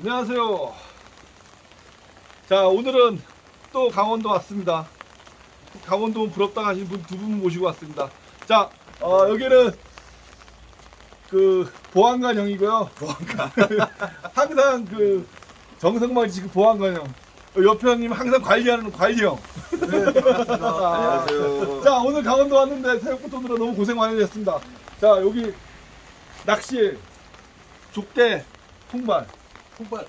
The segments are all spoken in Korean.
안녕하세요. 자, 오늘은 또 강원도 왔습니다. 강원도 부럽다 하신 분 두 분 모시고 왔습니다. 자, 어, 여기는 그 보안관형이고요. 보안관. 항상 그 정성만 지금 보안관형. 어, 옆에 형님 항상 관리하는 관리형. 안녕하세요. 자, 오늘 강원도 왔는데 새벽부터 오느라 너무 고생 많이 했습니다. 자, 여기 낚시 족대 통발. 통발.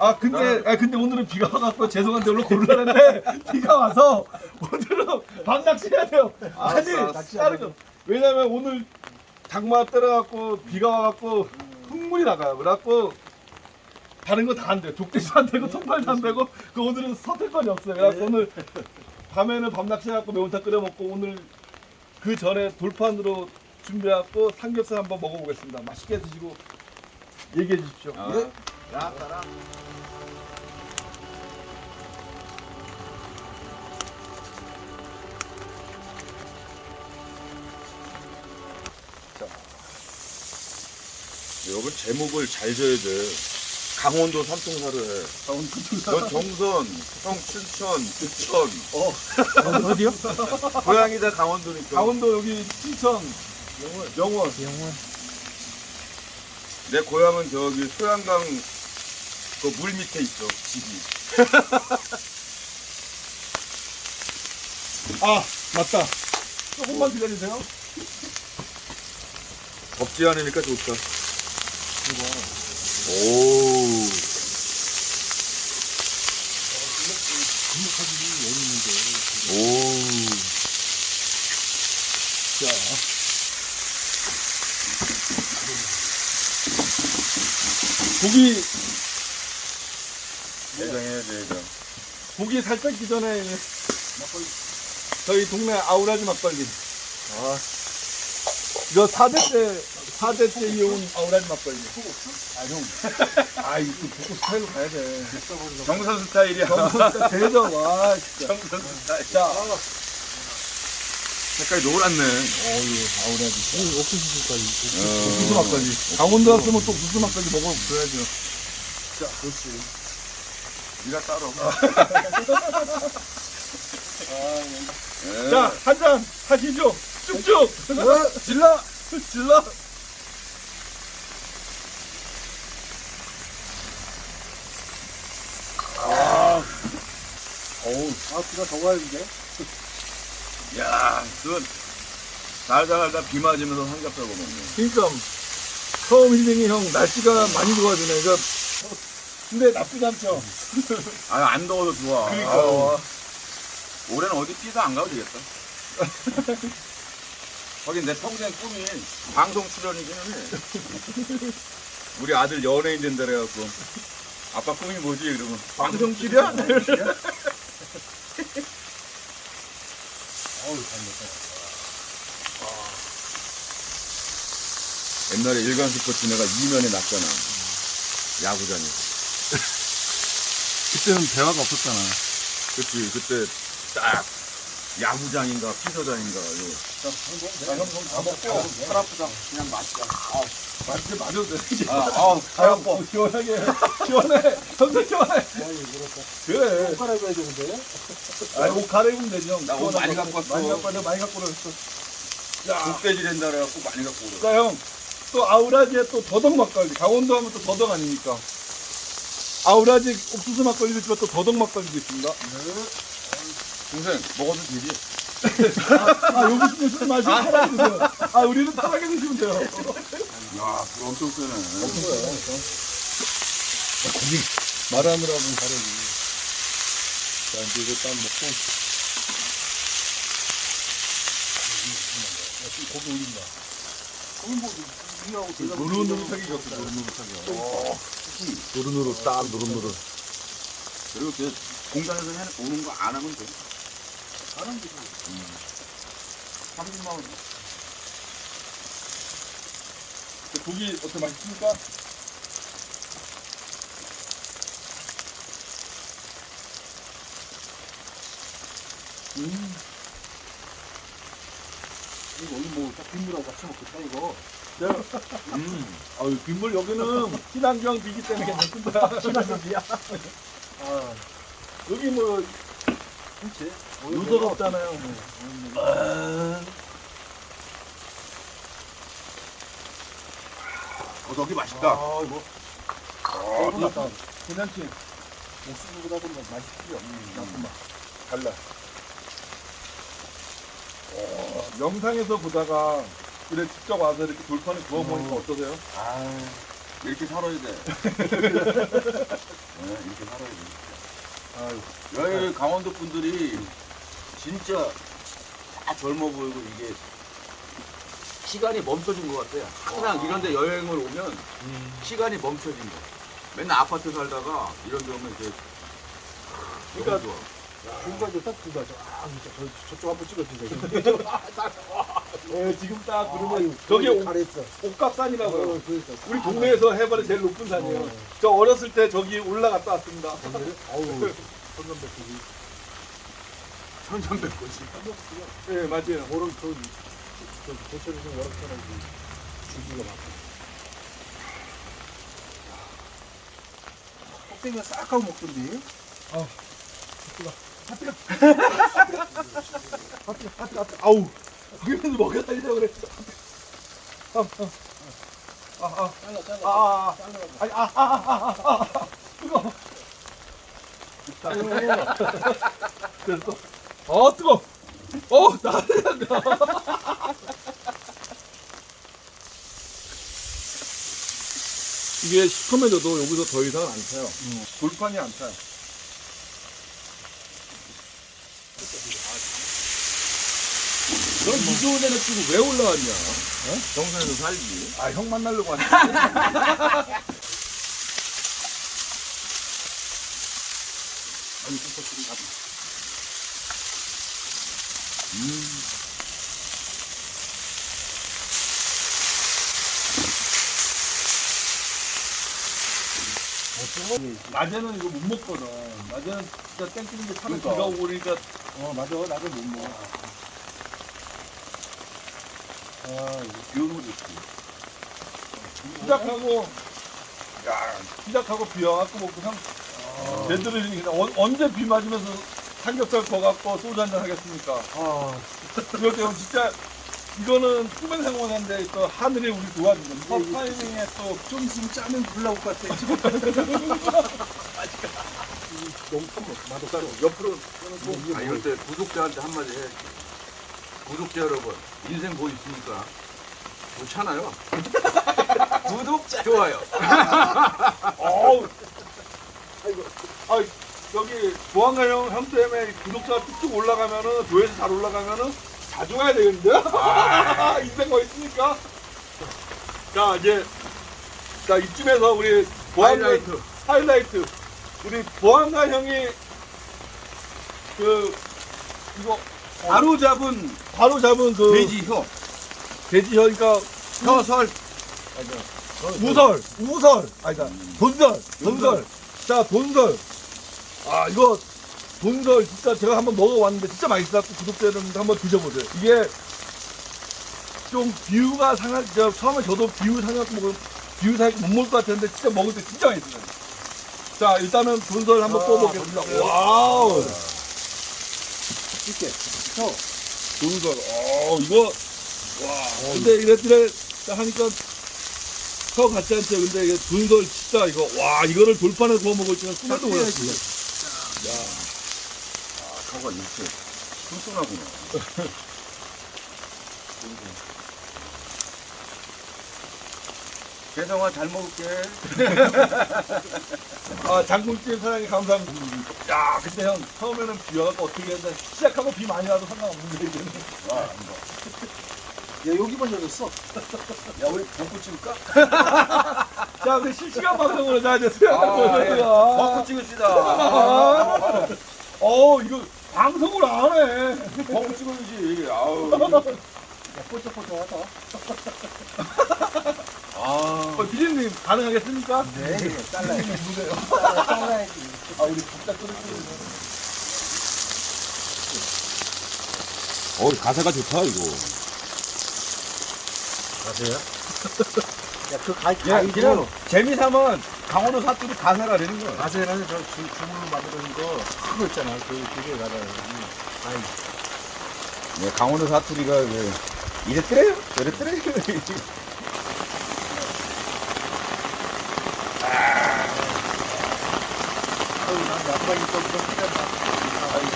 아 근데 아 근데 오늘은 비가 와갖고 죄송한데 오늘 고르라는데 비가 와서 오늘은 밤 낚시해야 돼요. 아니 알았어. 다른 거 왜냐면 오늘 장마 때려갖고 비가 와갖고 흙물이 나가요. 그래갖고 다른 거 다 안 돼요. 족대도 안 되고 통발도 안 되고 그 오늘은 선택권이 없어요. 그래갖고 오늘 밤에는 밤 낚시해갖고 매운탕 끓여 먹고 오늘 그 전에 돌판으로 준비해갖고 삼겹살 한번 먹어보겠습니다. 맛있게 드시고 얘기해 주십시오. 예? 야, 따라. 여러분 제목을 잘 지어야 돼. 강원도 삼총사를. 넌 정선, 형 춘천, 부천. 어. 어디요? 고향이 다 강원도니까. 강원도 여기 춘천 영원 영원. 내 고향은 저기 소양강 그 물 밑에 있어 집이. 아 맞다 조금만 기다리세요 덥지 않으니까 좋다. 오. 오. 자 고기 대장해야 돼, 대장. 고기 살짝 기 전에 저희 동네 아우라지 막걸리 아 이거 4대째 4대째 이어온 아우라지 막걸리 아 형 아 이거 복고 스타일로 가야 돼 정선 스타일이야. 정말 대전 와 진짜 정선 스타일. 자 색깔이 노랗네. 어유 아우라지 옥수수까지. 옥수수 막걸리. 강원도 왔으면 또 옥수수 막걸리 먹어줘야죠. 자, 그렇지. 네가 따로. 예. 자, 한 잔 하시죠. 쭉쭉. 질러. 질러. 아, 어우, 아, 비가 더 가는데? 야, 그 살다 비 맞으면서 삼겹살 먹네. 그러니까 처음 힐링이 형 날씨가 많이 좋아지네. 그러니까 근데 나쁘지 않죠. 아, 안 더워도 좋아. 그러니까. 아우, 올해는 어디 뛰도 안 가도 되겠다. 하긴 내 평생 꿈이 방송 출연이기는 해. 우리 아들 연예인 된다 그래갖고 아빠 꿈이 뭐지? 이러면 방송 출연? 옛날에 일간 스포츠 내가 2년에 났잖아. 야구장에. 그때는 대화가 없었잖아. 그치, 그때 딱 야구장인가 피서장인가. 요. 다 먹고 팔 아프다. 그냥 마시자. 아, 맛있게 마셔도 돼. 아, 아, 가요, 뭐 시원하게 시원해. 선생 시원해. 그래. 옷 갈아입어야 되는데. 아니 옷 갈아입으면 되지 형. 나옷 많이 갖고 왔어. 많이 갖고 왔어. 많이 갖고 왔어. 자, 국대지 된다 그래갖고 많이 갖고 오래. 자 형. 또 아우라지에 또 더덕 막걸리. 강원도 하면 또 더덕 아닙니까? 아우라지 옥수수 막걸리도 있지만 또 더덕 막걸리도 있습니다. 동생, 먹어도 되지? 아 여기 있으면 술 마시고 편하게 드세요. 아 우리는 편하게 드시면 돼요. 야, 불 엄청 세네. 말하느라고 다르지. 자 이제 이거 딱 먹고. 고기 올린다. 고기 뭐 노릇노릇하게 익었어. 노릇노릇하게. 노릇노릇 딱 노릇노릇. 그리고 그 공장에서 해 오는 거 안 하면 돼. 하는 게 30만 원. 고기 어떻게 맛있습니까? 음. 이거 오늘 뭐딱 빗물하고 같이 먹겠다 이거. 음. 아유 빗물 여기는 친환경 비기 때문에 괜찮습니다. 친환경이야. 아, 여기 뭐 그렇지. 요소가 없잖아요. 고덕이 맛있다. 아, 이거. 어, 났다. 괜찮지? 옥수수보다도 뭐 맛있지요. 음, 달라. 어, 영상에서 보다가 이렇게 직접 와서 이렇게 돌판에 구워 먹으니까 어떠세요? 아, 이렇게 살아야 돼. 네, 이렇게 살아야 돼. 아유. 여기 강원도 분들이 진짜 다 젊어 보이고 이게 시간이 멈춰진 것 같아요. 항상 이런 데 여행을 오면 시간이 멈춰진 거. 맨날 아파트 살다가 이런 데 오면 이제 그러니까 좋아. 뷰가 좋아. 아, 진짜 저, 저쪽 한번 찍어주세요. 네, 지금 딱 그러면 아유, 저기 옥- 잘했어. 옥갑산이라고 요. 어, 그러니까. 우리 동네에서 해발이 제일 높은 산이에요. 어. 저 어렸을 때 저기 올라갔다 왔습니다. 손남백국이. 천천백꽃이. 네, 맞아요. 모른 그, 저, 도처에서 워럭처럼 주기가 많고. 껍데기가 싹 하고 먹던데? 아우, 당연히 먹여 살리려고 그랬어. 아, 아, 아, 잘라, 잘라. 아, 아, 아, 잘라. 아니, 아, 아, 아, 아, 아, 아, 뜨거. 됐어. 어, 뜨거. 어, 나. 이게 시커매져도 여기서 더 이상은 안 타요. 돌판이 안 타요. 넌 이조원에 끼고 왜 올라왔냐? 정선에서 살기. 아, 형 만나려고 왔지. 아니, 슈퍼들이 다. 낮에는 이거 못 먹거든. 낮에는 진짜 땡기는 게 차는 그러니까. 비가 오고 그러니까 어, 맞아. 나도 못 먹어. 아, 이거 비 오는 거 좋지. 시작하고 야 시작하고 비 와갖고 먹고 형 제대로 이렇게 언- 언제 비 맞으면서 삼겹살 거갖고 소주 한잔 하겠습니까? 아, 이럴 때형 진짜 이거는 풍면생원인데 또 하늘이 우리 어, 이 타이밍에 또좀 있으면 짜면 불 나올 것 같아. 너무 컴어. 맛없어. 옆으로 이게 아, 이럴 때 구독자한테 한마디 해. 구독자 여러분, 인생 뭐 있습니까? 좋잖아요. 구독, 좋아요. 어우 아이고 아 여기 보안가 형, 형 때문에 구독자가 뚝뚝 올라가면은 조회수 잘 올라가면은 자주 가야 되겠는데? 인생 뭐 있습니까? 자 이제 자 이쯤에서 우리 보안가 하이라이트. 하이라이트 우리 보안가 형이 그 이거 바로 잡은 바로 잡은 그 돼지 혀. 돼지 혀니까 혀설. 우설, 우설, 아니다, 돈설, 돈설. 자, 돈설. 아, 이거, 돈설, 진짜 제가 한번 먹어봤는데, 진짜 맛있었고, 구독자 여러분들 한번 드셔보세요. 이게, 좀, 비유가 상할, 저, 처음에 저도 비유 먹으면, 비유 상하고 못 먹을 것 같았는데, 진짜 먹을 때 진짜 맛있어요. 자, 일단은 돈설 한번 아, 뽑아보겠습니다. 와우! 이렇게. 혀. 돈설, 어, 이거, 와. 근데 이래 하니까, 혀 같지 않죠? 근데 이게 돈설 진짜 이거, 와, 이거를 돌판에 구워 먹을 줄은 꿈에도 몰랐어요. 아, 혀가 이렇게 뚱뚱하구나. 개성아 잘 먹을게. 아, 장군집 사장님 감사합니다. 야, 근데 형, 처음에는 비 와갖고 어떻게 했는데, 시작하고 비 많이 와도 상관없는데, 이제는. 와, 안 봐. 야, 여기만 열었어. 야, 우리 벚꽃 찍을까? 자, 우리 실시간 방송으로 자, 이제 수영장 아, 예. 벚꽃 찍읍시다. 아, 어, 이거 방송을 안 해. 벚꽃 찍어야지. 아우. 야, 뽀짝뽀짝하다. 아. 어, 비진님, 가능하겠습니까? 네, 잘라야지. 잘라, 잘라야지. 아, 우리 진짜 끓여주세요. 어, 가사가 좋다, 이거. 가세요? 야, 그 가, 예, 가위도 그냥 재미삼은 강원도 사투리 가세라 그러는 거야. 가세라는 저 주, 주문으로 만드는 거, 그거 있잖아. 그, 그게 가다. 아이, 네, 강원도 사투리가 왜 이랬더래요? 저랬더래요? 아유, 난 양반이 좀 그런 데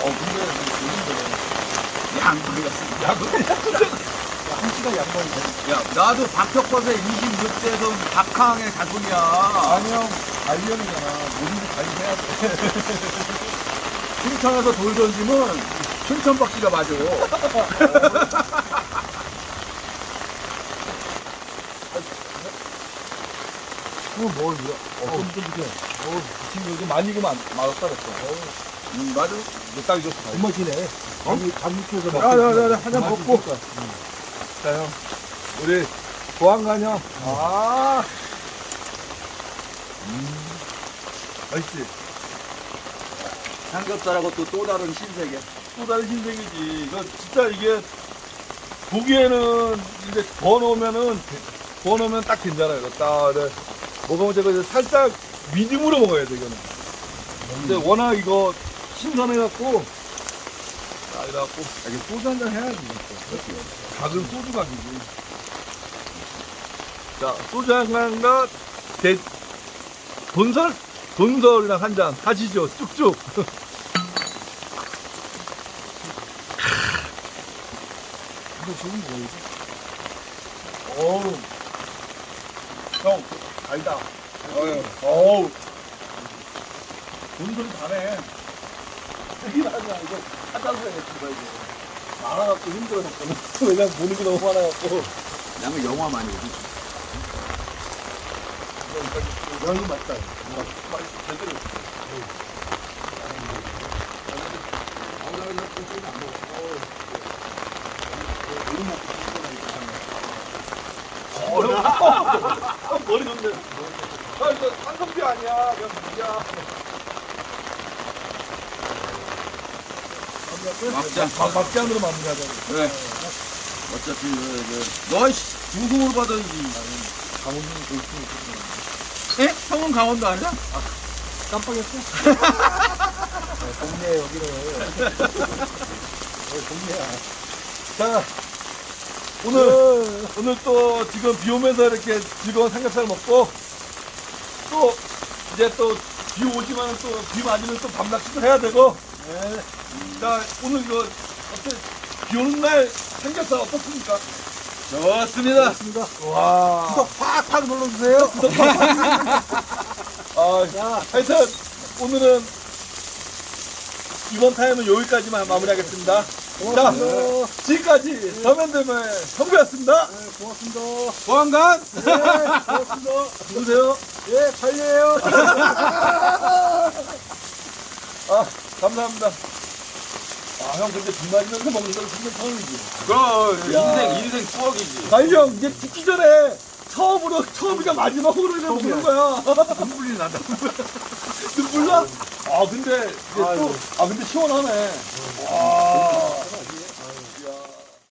어, 근데 양반이었어. 한 시간 양반이 돼. 야, 나도 박혁버스의 26세던 박항의 가족이야. 아니요 관리형이잖아 뭐든지 관리해야 돼 춘천에서 돌 던지면 춘천박쥐가 맞아. 뭘, 이거. 좀 이렇게 어, 이 친구 이거 많이 익으면 안- 맛없다 그랬어 음, 맞아. 이거 딱 익었어 엄마지네. 장미, 장미 키워서 먹고. 야, 야, 야, 야, 한잔 맛있을 먹고. 거야. 자, 형. 우리 보안관 형. 아. 음. 맛있지? 삼겹살하고 또 또 다른 신세계. 또 다른 신세계지. 이거 진짜 이게 보기에는 이제 구워 놓으면은 구워 놓으면 딱 괜찮아요. 이거 딱 이래. 제가 이제 살짝 미디움으로 먹어야 돼 이거는. 근데 워낙 이거 신선해갖고 자 이래갖고 이게 소주 한잔 해야지. 이거. 각은 소주 각이지. 자 소주 한 잔과 대 돈설 돈설이랑 한 잔 하시죠 쭉쭉. 이거 지금 뭐지? 어우. 형, 달다. 어우. 돈소리 다네. 이거. 하다고 해야겠다, 이거. 많아갖고 힘들어, 잠깐만. 왜냐면 보는 게 너무 많아갖고. 나는 영화 많이 보지. 면이 맛있다. 제대로. 어, 머리 좋네. 아, 이거 한성비 아니야. 그냥 물이야. 막장. 막, 막장으로 마무리하자. 그래. 어차피 그, 그, 너 씨, 우승으로 받아야지. 강원도는 그 볼수 있어. 에? 형은 강원도 아니야? 깜빡했어? 네, 동네 여기는. 어, 동네야. 자, 오늘, 오늘 또 지금 비 오면서 이렇게 즐거운 삼겹살 먹고, 또, 이제 또 비 오지만 또 비 맞으면 또 밤낚시도 해야 되고, 네. 자, 오늘 이거, 어때, 비 오는 날 삼겹살 어떻습니까? 좋습니다. 좋습니다. 와. 구독 팍팍 눌러주세요. 아, 하여튼, 오늘은 이번 타임은 여기까지만 마무리하겠습니다. 자. 지금까지 서면대의 성부였습니다. 네, 고맙습니다. 보안관! 네, 고맙습니다. 누구세요? 예, 팔려요. 아, 감사합니다. 아, 형, 근데 비 맞으면서 먹는 건 정말 처음이지. 그럼, 야. 인생, 인생 추억이지. 아니, 형, 이제 죽기 전에 처음으로, 처음이자 마지막으로 이제 먹는 거야. 눈물이 난다. 눈물 나? 아, 근데, 이게 또. 아, 근데 시원하네. 와.